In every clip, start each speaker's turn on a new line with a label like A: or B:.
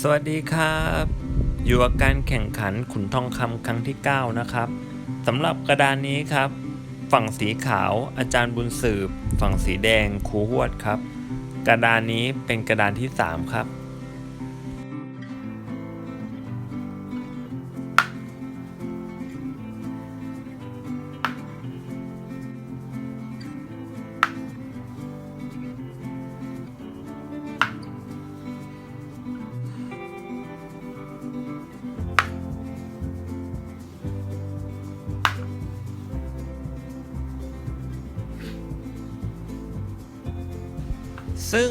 A: สวัสดีครับ อยู่กับการแข่งขันขุนทองคำครั้งที่ 9 นะครับสำหรับกระดานนี้ครับ ฝั่งสีขาวอาจารย์บุญสืบ ฝั่งสีแดงครูหวดครับ กระดานนี้เป็นกระดานที่ 3 ครับ ซึ่ง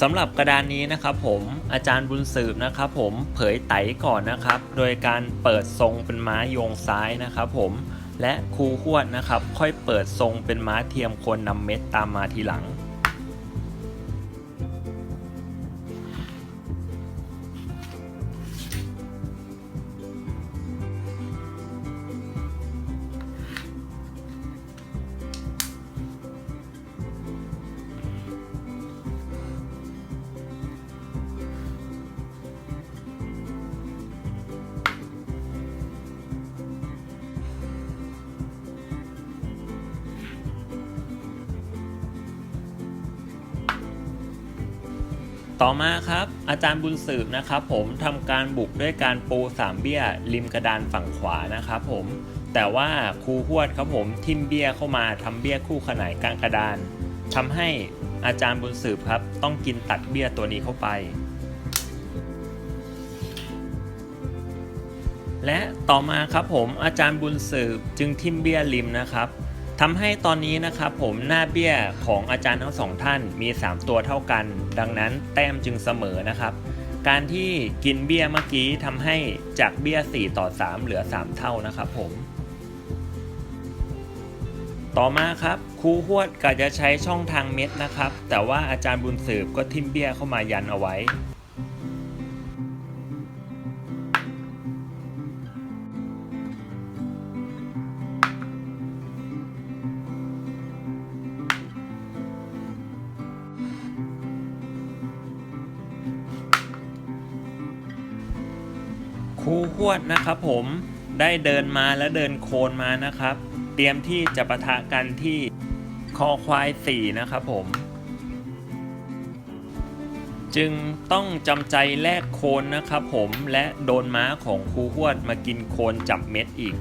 A: สำหรับกระดานนี้นะครับผมอาจารย์บุญสืบนะครับผมเผยไตก่อนนะครับ โดยการเปิดทรงเป็นม้าโยงซ้ายนะครับผมและครูขวดนะครับ ค่อยเปิดทรงเป็นม้าเทียมคนนำเม็ดตามมาทีหลัง ต่อมาครับ อาจารย์บุญสืบนะครับผมทำการบุกด้วยการปูสามเบี้ยริมกระดานฝั่งขวานะครับผมแต่ว่าครูหวดครับผมทิมเบี้ยเข้ามาทำเบี้ยคู่ขนานกลางกระดานทำให้อาจารย์บุญสืบครับ ต้องกินตัดเบี้ยตัวนี้เข้าไป และต่อมาครับผมอาจารย์บุญสืบจึงทิมเบี้ยริมนะครับ ทำให้ตอนนี้นะครับผมหน้าเบี้ยของอาจารย์ทั้งสองท่านมี 3 ตัวเท่ากัน ดังนั้นแต้มจึงเสมอนะครับ การที่กินเบี้ยเมื่อกี้ทำให้จากเบี้ย 4 ต่อ 3 เหลือ 3 เท่านะครับผม ต่อมาครับครูหวดก็จะใช้ช่องทางเม็ดนะครับ แต่ว่าอาจารย์บุญสืบก็ทิมเบี้ยเข้ามายันเอาไว้ ครูหวดนะครับผมได้เดินมาและเดินโคนมานะครับ เตรียมที่จะประทะกันที่คอควาย4นะครับผม จึงต้องจำใจแลกโคนนะครับผมและโดนม้าของครูหวดมากินโคนจับเม็ดอีก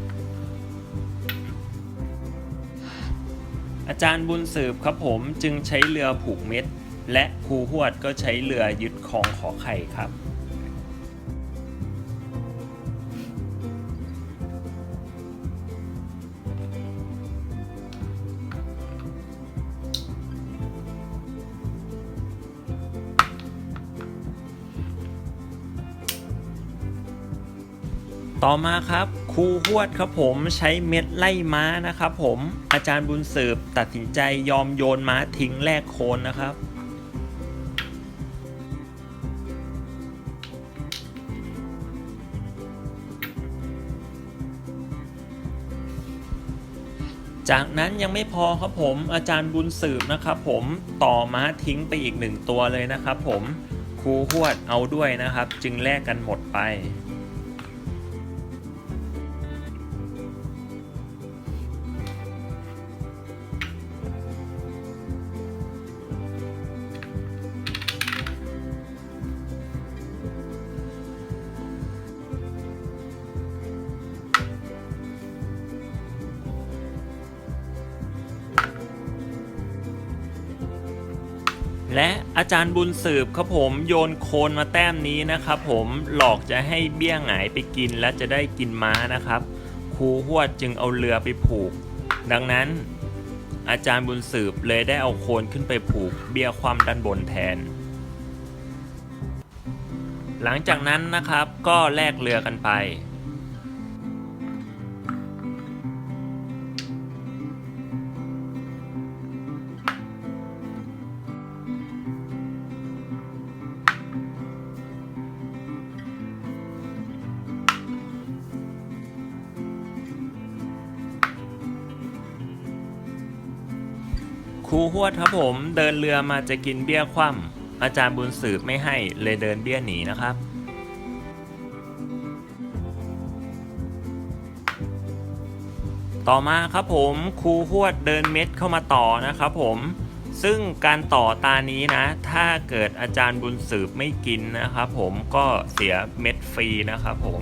A: อาจารย์บุญสืบครับผมจึงใช้เรือผูกเม็ดและครูหวดก็ใช้เรือยึดคลองขอไข่ครับ ต่อมาครับครูหวดครับผมใช้เม็ดไล่ม้านะครับผมอาจารย์บุญสืบตัดสินใจยอมโยนม้าทิ้งแลกโคนนะครับ จากนั้นยังไม่พอครับผมอาจารย์บุญสืบนะครับผมต่อม้าทิ้งไปอีกหนึ่งตัวเลยนะครับผมครูหวดเอาด้วยนะครับ จึงแลกกันหมดไป และอาจารย์บุญสืบครับผมโยนโคนมาแต้มนี้นะครับผมหลอกจะให้เบี้ยหงายไปกินและจะได้กินม้านะครับครูหวดจึงเอาเรือไปผูก ดังนั้น อาจารย์บุญสืบเลยได้เอาโคนขึ้นไปผูก เบี้ยความด้านบนแทน หลังจากนั้นนะครับก็แลกเรือกันไป ครูหวดครับผมเดินเรือมาจะกินเบี้ยคว่ำอาจารย์บุญสืบไม่ให้เลยเดินเบี้ยหนีนะครับ ต่อมาครับผมครูหวดเดินเม็ดเข้ามาต่อนะครับผมซึ่งการต่อตานี้นะ ถ้าเกิดอาจารย์บุญสืบไม่กินนะครับผมก็เสียเม็ดฟรีนะครับผม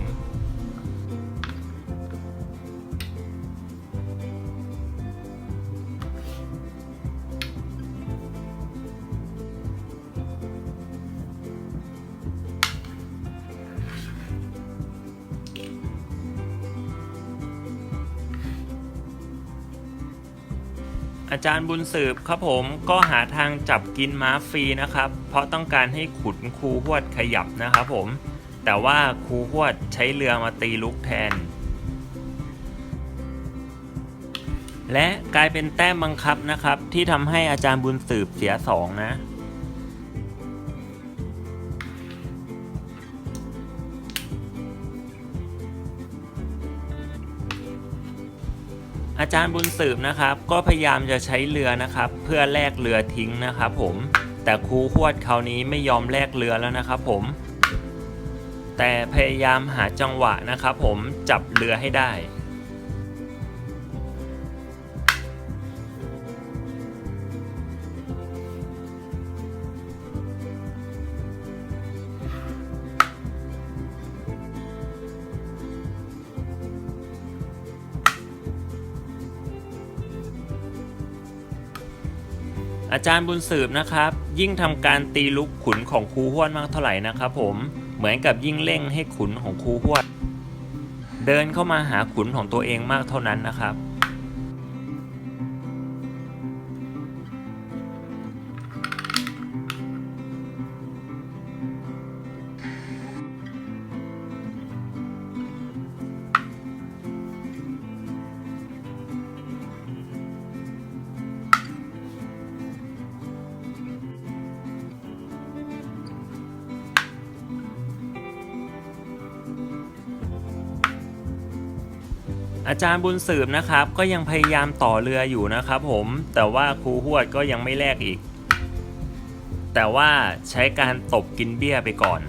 A: อาจารย์บุญสืบครับผมก็หาทางจับกินม้าฟรีนะครับ เพราะต้องการให้ขุนครูหวดขยับนะครับผม แต่ว่าครูหวดใช้เรือมาตีลุกแทน และกลายเป็นแต้มบังคับนะครับ ที่ทำให้อาจารย์บุญสืบเสียสองนะ อาจารย์บุญสืบนะครับ ก็พยายามจะใช้เรือนะครับ เพื่อแลกเรือทิ้งนะครับผมแต่ครูขวดคราวนี้ไม่ยอมแลกเรือแล้วนะครับผม แต่พยายามหาจังหวะนะครับผมจับเรือให้ได้ อาจารย์บุญสืบนะครับ ยิ่งทำการตีลุกขุนของครูห้วนมากเท่าไหร่นะครับผมเหมือนกับยิ่งเร่งให้ขุนของครูห้วนเดินเข้ามาหาขุนของตัวเองมากเท่านั้นนะครับ อาจารย์บุญสืบนะครับ ก็ยังพยายามต่อเรืออยู่นะครับผม แต่ว่าครูหวดก็ยังไม่แลกอีก แต่ว่าใช้การตบกินเบี้ยไปก่อน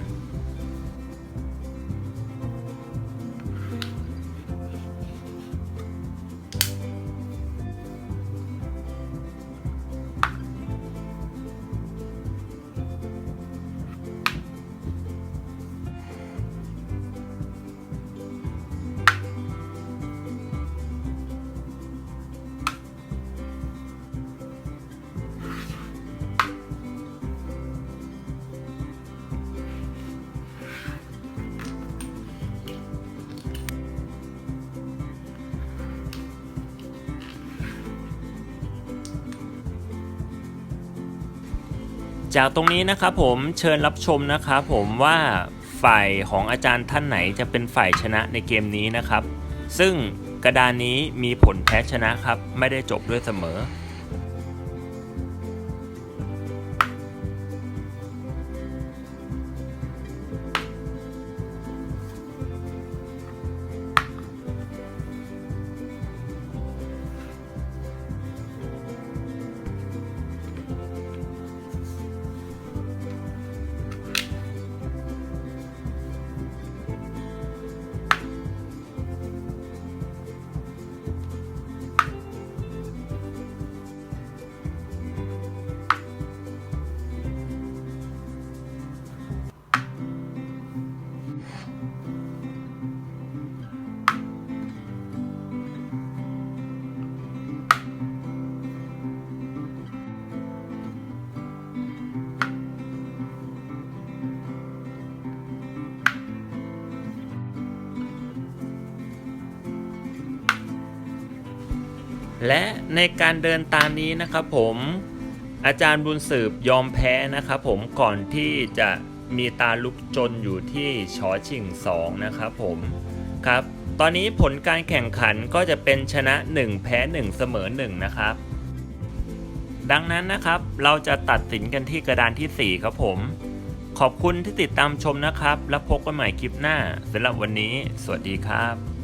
A: จากตรงนี้นะครับผมเชิญรับชมนะครับผมว่าฝ่ายของอาจารย์ท่านไหนจะเป็นฝ่ายชนะในเกมนี้นะครับ ซึ่งกระดานนี้มีผลแพ้ชนะครับ ไม่ได้จบด้วยเสมอ และในการเดินตามนี้นะครับผมอาจารย์บุญสืบยอมแพ้นะครับผมก่อนที่จะมีตาลุกจนอยู่ที่ชอชิง2นะครับผมครับ ตอนนี้ผลการแข่งขันก็จะเป็นชนะ 1 แพ้ 1 เสมอ 1 นะครับ ดังนั้นนะครับ เราจะตัดสินกันที่กระดานทีสี่4 ครับผม ขอบคุณที่ติดตามชมนะครับ แล้วพบกันใหม่คลิปหน้าสำหรับวันนี้ สวัสดีครับ